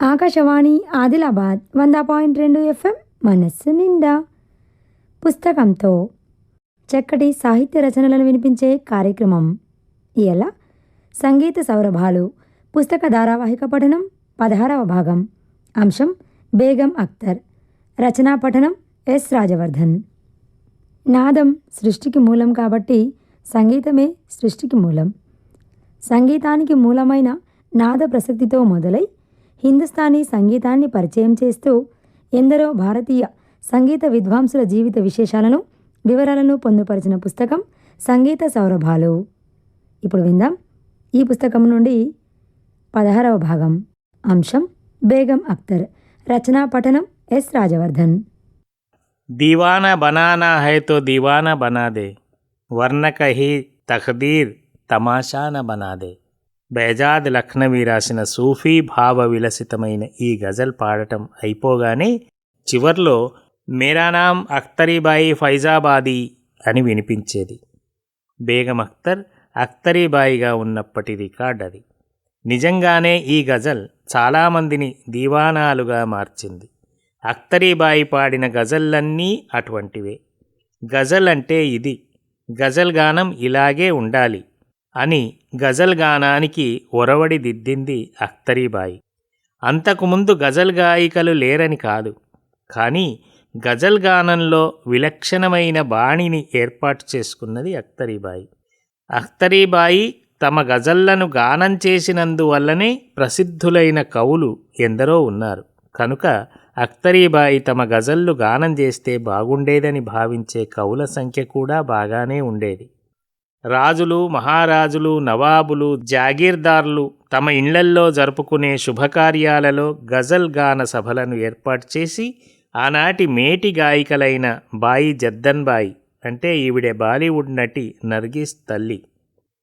ఆకాశవాణి ఆదిలాబాద్ వంద పాయింట్ రెండు ఎఫ్ఎం మనస్సు నిండా. పుస్తకంతో చక్కటి సాహిత్య రచనలను వినిపించే కార్యక్రమం. ఎలా? సంగీత సౌరభాలు పుస్తక ధారావాహిక పఠనం పదహారవ భాగం. అంశం బేగం అఖ్తర్. రచనా పఠనం ఎస్ రాజవర్ధన్. నాదం సృష్టికి మూలం కాబట్టి సంగీతమే సృష్టికి మూలం. సంగీతానికి మూలమైన నాద ప్రసక్తితో మొదలై హిందుస్థానీ సంగీతాన్ని పరిచయం చేస్తూ ఎందరో భారతీయ సంగీత విద్వాంసుల జీవిత విశేషాలను వివరాలను పొందుపరిచిన పుస్తకం సంగీత సౌరభాలు ఇప్పుడు విందాం ఈ పుస్తకం నుండి పదహారవ భాగం అంశం బేగం అఖ్తర్ రచనా పఠనం ఎస్ రాజవర్ధన్ दीवाना बनाना है तो दीवाना बना दे వరణ కహి తఖదీర్ తమాషా న బనాదే బేజాద్ లక్నవి రాసిన సూఫీ భావ విలసితమైన ఈ గజల్ పాడటం అయిపోగానే చివర్లో మేరా నాం అఖ్తరీబాయి ఫైజాబాది అని వినిపించేది. బేగం అఖ్తర్ అఖ్తరీబాయిగా ఉన్నప్పటి రికార్డ్ అది. నిజంగానే ఈ గజల్ చాలామందిని దీవానాలుగా మార్చింది. అఖ్తరీబాయి పాడిన గజల్లన్నీ అటువంటివే. గజల్ అంటే ఇది. గజల్ గానం ఇలాగే ఉండాలి. అని గజల్ గానానికి ఒరవడి దిద్దింది అఖ్తరీబాయి అంతకుముందు గజల్ గాయికలు లేరని కాదు. కానీ గజల్ గానంలో విలక్షణమైన బాణిని ఏర్పాటు చేసుకున్నది అఖ్తరీబాయి అఖ్తరీబాయి తమ గజల్లను గానం చేసినందువల్లనే ప్రసిద్ధులైన కవులు ఎందరో ఉన్నారు. కనుక అఖ్తరీబాయి తమ గజల్లు గానం చేస్తే బాగుండేదని భావించే కవుల సంఖ్య కూడా బాగానే ఉండేది. రాజులు మహారాజులు నవాబులు జాగీర్దార్లు తమ ఇళ్ళల్లో జరుపుకునే శుభకార్యాలలో గజల్ గాన సభలను ఏర్పాటు చేసి ఆనాటి మేటి గాయకులైన బాయి జద్దన్బాయి అంటే ఈవిడే బాలీవుడ్ నటి నర్గిస్ తల్లి.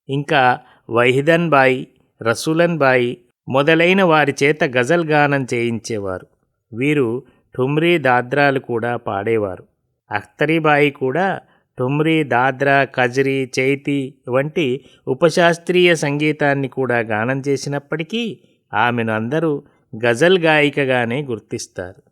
ఇంకా వైహిదన్ బాయి రసూలన్ బాయి మొదలైన వారి చేత గజల్ గానం చేయించేవారు. వీరు ఠుమ్రీ దాద్రాలు కూడా పాడేవారు. అఖ్తరీబాయి కూడా టుమ్రీ దాద్రా కజరీ చైతి వంటి ఉపశాస్త్రీయ సంగీతాన్ని కూడా గానం చేసినప్పటికీ ఆమెను అందరూ గజల్ గాయికగానే గుర్తిస్తారు.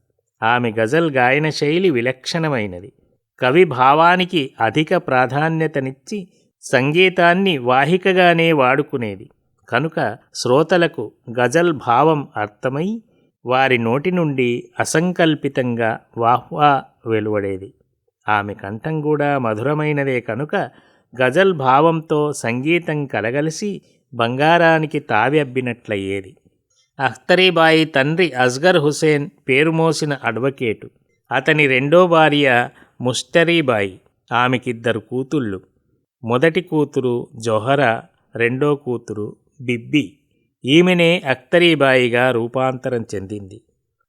ఆమె గజల్ గాయన శైలి విలక్షణమైనది. కవి భావానికి అధిక ప్రాధాన్యతనిచ్చి సంగీతాన్ని వాహికగానే వాడుకునేది. కనుక శ్రోతలకు గజల్ భావం అర్థమై వారి నోటి నుండి అసంకల్పితంగా వాహ్వా వెలువడేది. ఆమె కంఠం కూడా మధురమైనదే కనుక గజల్ భావంతో సంగీతం కలగలిసి బంగారానికి తావెబ్బినట్లయ్యేది. అఖ్తరీబాయి తండ్రి అస్గర్ హుసేన్ పేరు మోసిన అడ్వకేటు. అతని రెండో భార్య ముష్టరీబాయి ఆమెకిద్దరు కూతుళ్ళు. మొదటి కూతురు జొహరా రెండో కూతురు బిబ్బి. ఈమెనే అఖ్తరీబాయిగా రూపాంతరం చెందింది.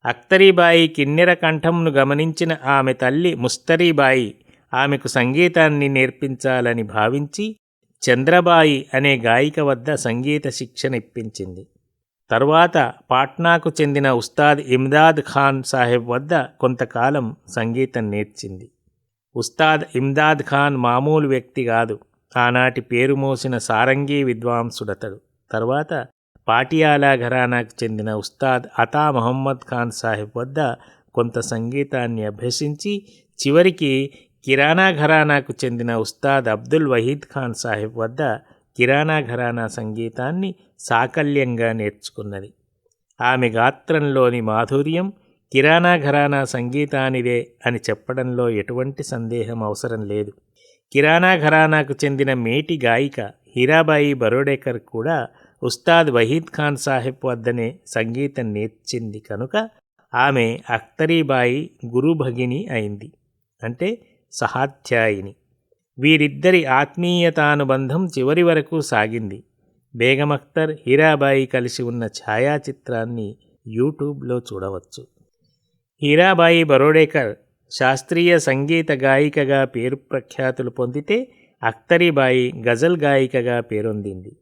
అఖ్తరీబాయి కిన్నెర కంఠంను గమనించిన ఆమె తల్లి ముస్తరీబాయి ఆమెకు సంగీతాన్ని నేర్పించాలని భావించి చంద్రబాయి అనే గాయిక వద్ద సంగీత శిక్షణ ఇప్పించింది. తరువాత పాట్నాకు చెందిన ఉస్తాద్ ఇమ్దాద్ ఖాన్ సాహెబ్ వద్ద కొంతకాలం సంగీతం నేర్చింది. ఉస్తాద్ ఇమ్దాద్ ఖాన్ మామూలు వ్యక్తి కాదు. ఆనాటి పేరు మోసిన సారంగీ విద్వాంసుడతడు. తర్వాత పాటియాలా ఘరానాకు చెందిన ఉస్తాద్ అతా మహమ్మద్ ఖాన్ సాహెబ్ వద్ద కొంత సంగీతాన్ని అభ్యసించి చివరికి కిరాణా ఘరానాకు చెందిన ఉస్తాద్ అబ్దుల్ వహీద్ ఖాన్ సాహెబ్ వద్ద కిరాణా ఘరానా సంగీతాన్ని సాకల్యంగా నేర్చుకున్నది. ఆమె గాత్రంలోని మాధుర్యం కిరాణా ఘరానా సంగీతానిదే అని చెప్పడంలో ఎటువంటి సందేహం అవసరం లేదు. కిరాణా ఘరానాకు చెందిన మేటి గాయిక హీరాబాయి బరోడేకర్ కూడా ఉస్తాద్ వహీద్ ఖాన్ సాహెబ్ వద్దనే సంగీతం నేర్చింది కనుక ఆమె అఖ్తరీబాయి గురుభగిని అయింది అంటే సహాధ్యాయిని. వీరిద్దరి ఆత్మీయతానుబంధం చివరి వరకు సాగింది. బేగం అఖ్తర్ హీరాబాయి కలిసి ఉన్న ఛాయాచిత్రాన్ని యూట్యూబ్లో చూడవచ్చు. హీరాబాయి బరోడేకర్ శాస్త్రీయ సంగీత గాయికగా పేరు ప్రఖ్యాతులు పొందితే అఖ్తరీబాయి గజల్ గాయికగా పేరొందింది.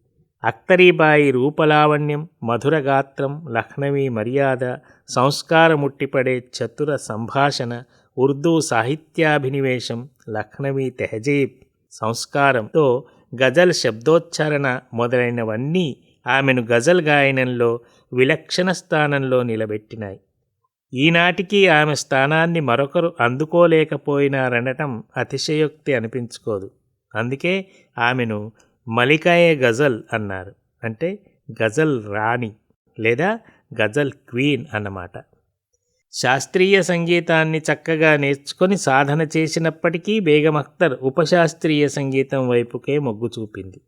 అక్తరీబాయి రూపలావణ్యం మధుర గాత్రం లక్ష్మీ మర్యాద సంస్కారముట్టిపడే చతుర సంభాషణ ఉర్దూ సాహిత్యాభినివేశం లక్ష్మీ తెహజీబ్ సంస్కారంతో గజల్ శబ్దోచ్చారణ మొదలైనవన్నీ ఆమెను గజల్ గాయనంలో విలక్షణ స్థానంలో నిలబెట్టినాయి. ఈనాటికి ఆమె స్థానాన్ని మరొకరు అందుకోలేకపోయినారనటం అతిశయోక్తి అనిపించుకోదు. అందుకే ఆమెను మలికాయే గజల్ అన్నారు. అంటే గజల్ రాణి లేదా గజల్ క్వీన్ అన్నమాట. శాస్త్రీయ సంగీతాన్ని చక్కగా నేర్చుకొని సాధన చేసినప్పటికీ బేగం అఖ్తర్ ఉపశాస్త్రీయ సంగీతం వైపుకే మొగ్గు చూపింది.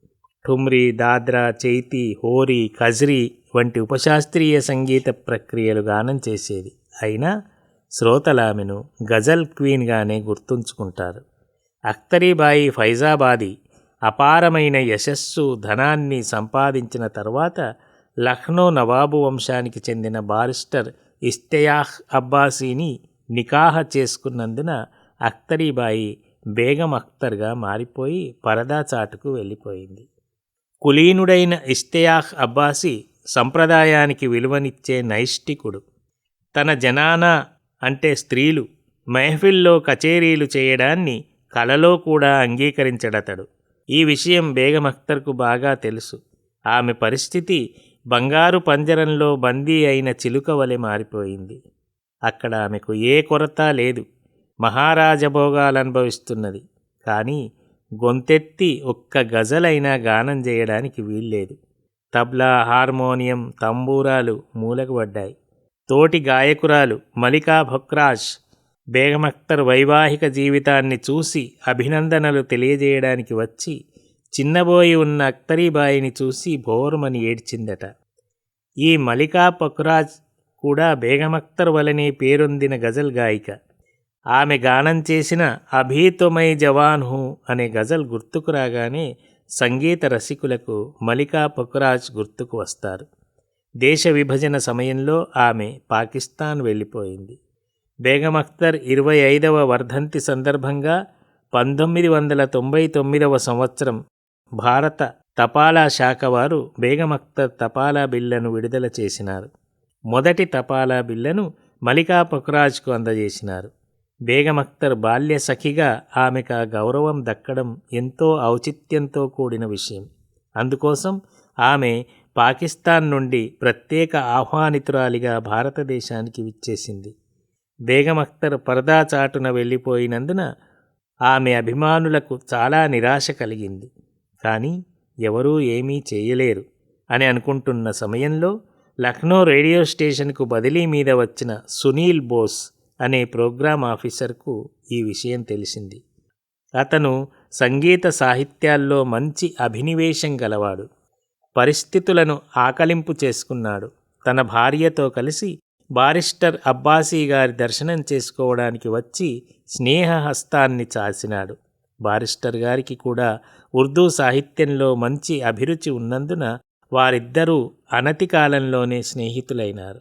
ఠుమ్రీ దాద్రా చైతి హోరీ కజ్రీ వంటి ఉపశాస్త్రీయ సంగీత ప్రక్రియలు గానం చేసేది. అయినా శ్రోతలామెను గజల్ క్వీన్గానే గుర్తుంచుకుంటారు. అఖ్తరీబాయి ఫైజాబాదీ అపారమైన యశస్సు ధనాన్ని సంపాదించిన తర్వాత లక్నో నవాబు వంశానికి చెందిన బారిస్టర్ ఇస్తయాహ్ అబ్బాసీని నికాహ చేసుకున్నందున అఖ్తరీబాయి బేగం అఖ్తర్గా మారిపోయి పరదా చాటుకు వెళ్ళిపోయింది. కులీనుడైన ఇస్తయాహ్ అబ్బాసీ సంప్రదాయానికి విలువనిచ్చే నైష్టికుడు తన జనానా అంటే స్త్రీలు మెహఫిల్లో కచేరీలు చేయడాన్ని కలలో కూడా అంగీకరించడతడు. ఈ విషయం బేగం అఖ్తర్కు బాగా తెలుసు. ఆమె పరిస్థితి బంగారు పంజరంలో బందీ అయిన చిలుక వలె మారిపోయింది. అక్కడ ఆమెకు ఏ కొరత లేదు. మహారాజభోగాలు అనుభవిస్తున్నది కానీ గొంతెత్తి ఒక్క గజలైనా గానం చేయడానికి వీల్లేదు. తబ్లా హార్మోనియం తంబూరాలు మూలకబడ్డాయి. తోటి గాయకురాలు మలికా భక్రాజ్ బేగమఖ్తర్ వైవాహిక జీవితాన్ని చూసి అభినందనలు తెలియజేయడానికి వచ్చి చిన్నబోయి ఉన్న అక్తరీబాయిని చూసి భోరుమని ఏడ్చిందట. ఈ మలికా పక్రాజ్ కూడా బేగమఖ్తర్ వలనే పేరొందిన గజల్ గాయిక. ఆమె గానం చేసిన అభీతుమై జవాన్ హూ అనే గజల్ గుర్తుకు రాగానే సంగీత రసికులకు మలికా పక్రాజ్ గుర్తుకు వస్తారు. దేశ విభజన సమయంలో ఆమె పాకిస్తాన్ వెళ్ళిపోయింది. బేగం అఖ్తర్ ఇరవై ఐదవ వర్ధంతి సందర్భంగా పంతొమ్మిది వందల తొంభై తొమ్మిదవ సంవత్సరం భారత తపాలా శాఖ వారు బేగం అఖ్తర్ తపాలా బిల్లను విడుదల చేసినారు. మొదటి తపాలా బిల్లను మలికా పక్రాజ్కు అందజేసినారు. బేగం అఖ్తర్ బాల్య సఖిగా ఆమెకు ఆ గౌరవం దక్కడం ఎంతో ఔచిత్యంతో కూడిన విషయం. అందుకోసం ఆమె పాకిస్తాన్ నుండి ప్రత్యేక ఆహ్వానితురాలిగా భారతదేశానికి విచ్చేసింది. బేగం అఖ్తర్ పరదా చాటున వెళ్ళిపోయినందున ఆమె అభిమానులకు చాలా నిరాశ కలిగింది. కానీ ఎవరూ ఏమీ చేయలేరు అని అనుకుంటున్న సమయంలో లక్నో రేడియో స్టేషన్కు బదిలీ మీద వచ్చిన సునీల్ బోస్ అనే ప్రోగ్రాం ఆఫీసర్కు ఈ విషయం తెలిసింది. అతను సంగీత సాహిత్యాల్లో మంచి అభినివేశం గలవాడు. పరిస్థితులను ఆకలింపు చేసుకున్నాడు. తన భార్యతో కలిసి బారిస్టర్ అబ్బాసీ గారి దర్శనం చేసుకోవడానికి వచ్చి స్నేహహస్తాన్ని చాసినాడు. బారిస్టర్ గారికి కూడా ఉర్దూ సాహిత్యంలో మంచి అభిరుచి ఉన్నందున వారిద్దరూ అనతి కాలంలోనే స్నేహితులైనారు.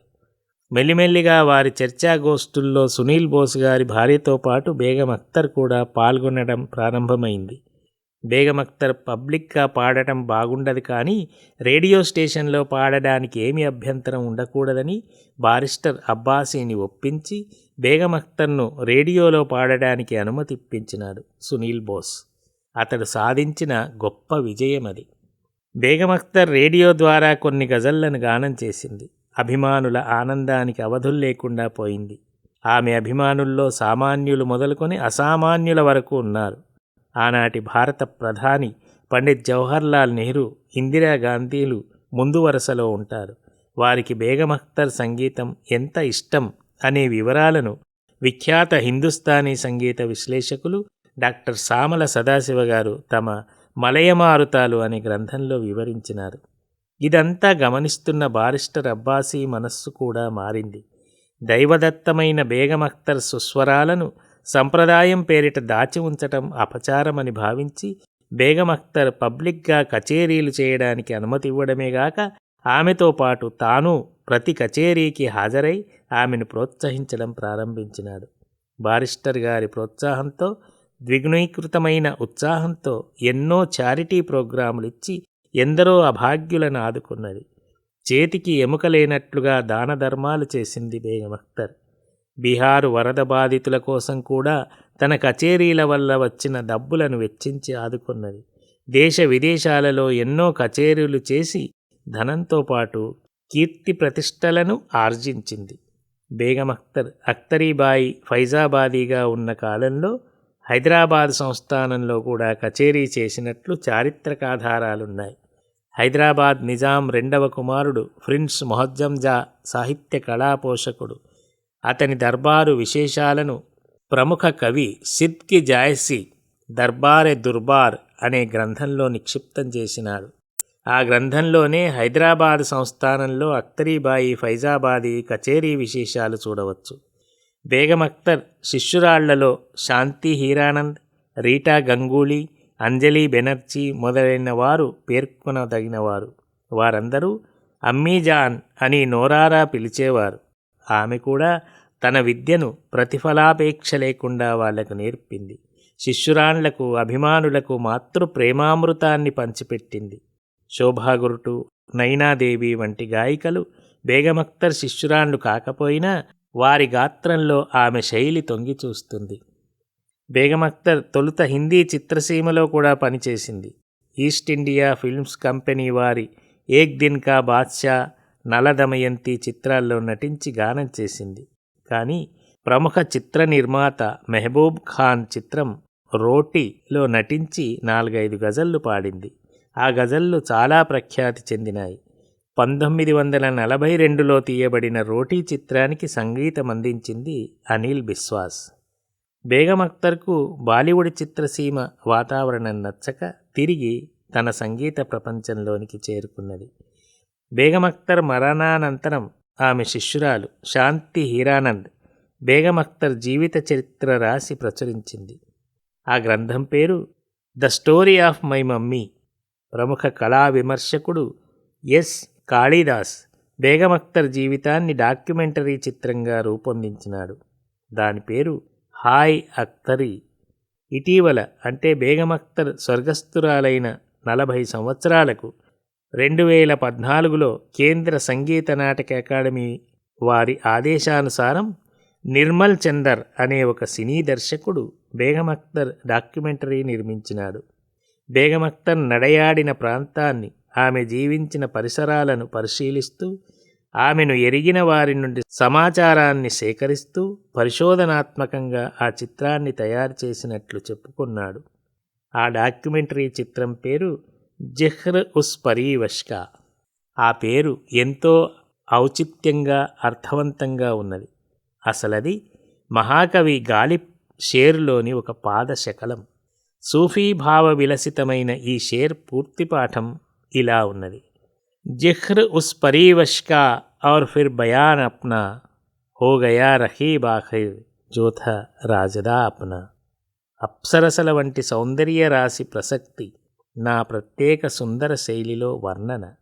మెల్లిమెల్లిగా వారి చర్చాగోష్ఠుల్లో సునీల్ బోస్ గారి భార్యతో పాటు బేగం అఖ్తర్ కూడా పాల్గొనడం ప్రారంభమైంది. బేగం అఖ్తర్ పబ్లిక్గా పాడటం బాగుండదు కానీ రేడియో స్టేషన్లో పాడడానికి ఏమి అభ్యంతరం ఉండకూడదని బారిస్టర్ అబ్బాసీని ఒప్పించి బేగం అఖ్తర్ను రేడియోలో పాడడానికి అనుమతి ఇప్పించినాడు సునీల్ బోస్. అతడు సాధించిన గొప్ప విజయం అది. బేగం అఖ్తర్ రేడియో ద్వారా కొన్ని గజళ్ళను గానం చేసింది. అభిమానుల ఆనందానికి అవధులు లేకుండా పోయింది. ఆమె అభిమానుల్లో సామాన్యులు మొదలుకొని అసామాన్యుల వరకు ఉన్నారు. ఆనాటి భారత ప్రధాని పండిత్ జవహర్లాల్ నెహ్రూ ఇందిరాగాంధీలు ముందు వరుసలో ఉంటారు. వారికి బేగం అఖ్తర్ సంగీతం ఎంత ఇష్టం అనే వివరాలను విఖ్యాత హిందుస్థానీ సంగీత విశ్లేషకులు డాక్టర్ సామల సదాశివ గారు తమ మలయమారుతాలు అనే గ్రంథంలో వివరించినారు. ఇదంతా గమనిస్తున్న బారిస్టర్ అబ్బాసీ మనస్సు కూడా మారింది. దైవదత్తమైన బేగం అఖ్తర్ సుస్వరాలను సంప్రదాయం పేరిట దాచి ఉంచటం అపచారమని భావించి బేగం అఖ్తర్ పబ్లిక్గా కచేరీలు చేయడానికి అనుమతి ఇవ్వడమేగాక ఆమెతో పాటు తాను ప్రతి కచేరీకి హాజరై ఆమెను ప్రోత్సహించడం ప్రారంభించినాడు. బారిస్టర్ గారి ప్రోత్సాహంతో ద్విగుణీకృతమైన ఉత్సాహంతో ఎన్నో చారిటీ ప్రోగ్రాములు ఇచ్చి ఎందరో అభాగ్యులను ఆదుకున్నది. చేతికి ఎముక లేనట్లుగా దాన ధర్మాలు చేసింది బేగం అఖ్తర్ బీహారు వరద బాధితుల కోసం కూడా తన కచేరీల వల్ల వచ్చిన డబ్బులను వెచ్చించి ఆదుకున్నది. దేశ విదేశాలలో ఎన్నో కచేరీలు చేసి ధనంతో పాటు కీర్తి ప్రతిష్టలను ఆర్జించింది. బేగం అఖ్తర్ అఖ్తరీబాయి ఫైజాబాదీగా ఉన్న కాలంలో హైదరాబాద్ సంస్థానంలో కూడా కచేరీ చేసినట్లు చారిత్రకాధారాలున్నాయి. హైదరాబాద్ నిజాం రెండవ కుమారుడు ప్రిన్స్ మొహజ్జంజా సాహిత్య కళా పోషకుడు అతని దర్బారు విశేషాలను ప్రముఖ కవి సిద్కి జాయసి దర్బారె దుర్బార్ అనే గ్రంథంలో నిక్షిప్తం చేసినాడు ఆ గ్రంథంలోనే హైదరాబాద్ సంస్థానంలో అక్తరీబాయి ఫైజాబాదీ కచేరీ విశేషాలు చూడవచ్చు. బేగం అఖ్తర్ శిష్యురాళ్ళలో శాంతి హీరానంద్ రీటా గంగూలీ అంజలి బెనర్జీ మొదలైన వారు పేర్కొనదగినవారు. వారందరూ అమ్మీజాన్ అని నోరారా పిలిచేవారు. ఆమె కూడా తన విద్యను ప్రతిఫలాపేక్ష లేకుండా వాళ్ళకు నేర్పింది. శిష్యురాళ్ళకు అభిమానులకు మాతృ ప్రేమామృతాన్ని పంచిపెట్టింది. శోభాగురుటు నైనాదేవి వంటి గాయికలు బేగమక్తర్ శిష్యురాండ్లు కాకపోయినా వారి గాత్రంలో ఆమె శైలి తొంగి చూస్తుంది. బేగమక్తర్ తొలుత హిందీ చిత్రసీమలో కూడా పనిచేసింది. ఈస్ట్ ఇండియా ఫిల్మ్స్ కంపెనీ వారి ఏక్ దిన్ కా బాద్షా నలదమయంతి చిత్రాల్లో నటించి గానం చేసింది. కానీ ప్రముఖ చిత్ర నిర్మాత మెహబూబ్ ఖాన్ చిత్రం రోటీలో నటించి నాలుగైదు గజళ్ళు పాడింది. ఆ గజళ్ళు చాలా ప్రఖ్యాతి చెందినాయి. పంతొమ్మిది వందల నలభై రెండులో తీయబడిన రోటీ చిత్రానికి సంగీతం అందించింది అనిల్ బిశ్వాస్. బేగం అఖ్తర్కు బాలీవుడ్ చిత్రసీమ వాతావరణం నచ్చక తిరిగి తన సంగీత ప్రపంచంలోనికి చేరుకున్నది. బేగం మరణానంతరం ఆమె శిష్యురాలు శాంతి హీరానంద్ బేగం అఖ్తర్ జీవిత చరిత్ర రాసి ప్రచురించింది. ఆ గ్రంథం పేరు the story of my mummy. ప్రముఖ కళా విమర్శకుడు ఎస్. కాళీదాస్ బేగం అఖ్తర్ జీవితాన్ని డాక్యుమెంటరీ చిత్రంగా రూపొందించినాడు. దాని పేరు హాయ్ అఖ్తరీ ఇటీవల అంటే బేగం అఖ్తర్ స్వర్గస్థురాలైన నలభై సంవత్సరాలకు రెండు వేల పద్నాలుగులో కేంద్ర సంగీత నాటక అకాడమీ వారి ఆదేశానుసారం నిర్మల్ చందర్ అనే ఒక సినీ దర్శకుడు బేగం అఖ్తర్ డాక్యుమెంటరీ నిర్మించినాడు. బేగం అఖ్తర్ నడయాడిన ప్రాంతాన్ని ఆమె జీవించిన పరిసరాలను పరిశీలిస్తూ ఆమెను ఎరిగిన వారి నుండి సమాచారాన్ని సేకరిస్తూ పరిశోధనాత్మకంగా ఆ చిత్రాన్ని తయారు చేసినట్లు చెప్పుకున్నాడు. ఆ డాక్యుమెంటరీ చిత్రం పేరు జహ్ర ఉస్ పరీవష్క ఆ పేరు ఎంతో ఔచిత్యంగా అర్థవంతంగా ఉన్నది. అసలది మహాకవి గాలి షేర్లోని ఒక పాద శకలం సూఫీభావ విలసితమైన ఈ షేర్ పూర్తి పాఠం ఇలా ఉన్నది. జిహ్ర ఉస్ పరీవష్కా ఔర్ ఫిర్ బయాన్ అప్నా హో గయా రహీబ్ ఆఖిర్ జోథ రాజదా అప్నా. అప్సరసల వంటి సౌందర్య రాశి ప్రసక్తి నా ప్రత్యేక సుందర శైలిలో వర్ణన.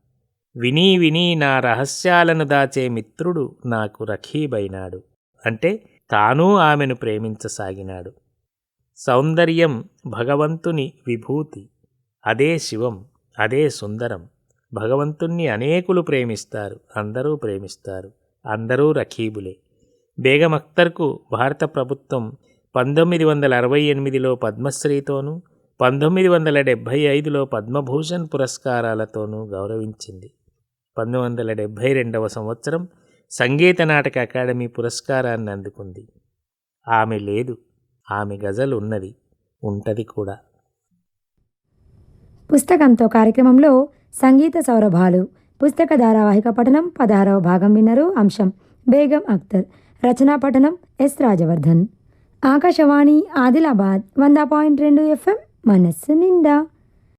వినీ విని నా రహస్యాలను దాచే మిత్రుడు నాకు రఖీబైనాడు. అంటే తానూ ఆమెను ప్రేమించసాగినాడు. సౌందర్యం భగవంతుని విభూతి. అదే శివం అదే సుందరం. భగవంతుణ్ణి అనేకులు ప్రేమిస్తారు అందరూ ప్రేమిస్తారు అందరూ రఖీబులే. బేగం అఖ్తర్కు భారత ప్రభుత్వం పంతొమ్మిది వందల అరవై ఎనిమిదిలో పద్మశ్రీతోనూ పంతొమ్మిది వందల డెబ్భై ఐదులో పద్మభూషణ్ పురస్కారాలతోనూ గౌరవించింది. పంతొమ్మిది వందల డెబ్భై రెండవ సంవత్సరం సంగీత నాటక అకాడమీ పురస్కారాన్ని అందుకుంది. ఆమె లేదు ఆమె గజల్ ఉన్నది ఉంటది కూడా. పుస్తకంతో కార్యక్రమంలో సంగీత సౌరభాలు పుస్తక ధారావాహిక పఠనం పదహారవ భాగం విన్నరు అంశం బేగం అఖ్తర్ రచనా పఠనం ఎస్ రాజవర్ధన్. ఆకాశవాణి ఆదిలాబాద్ వంద పాయింట్ రెండు ఎఫ్ఎం మనస్సు నిండా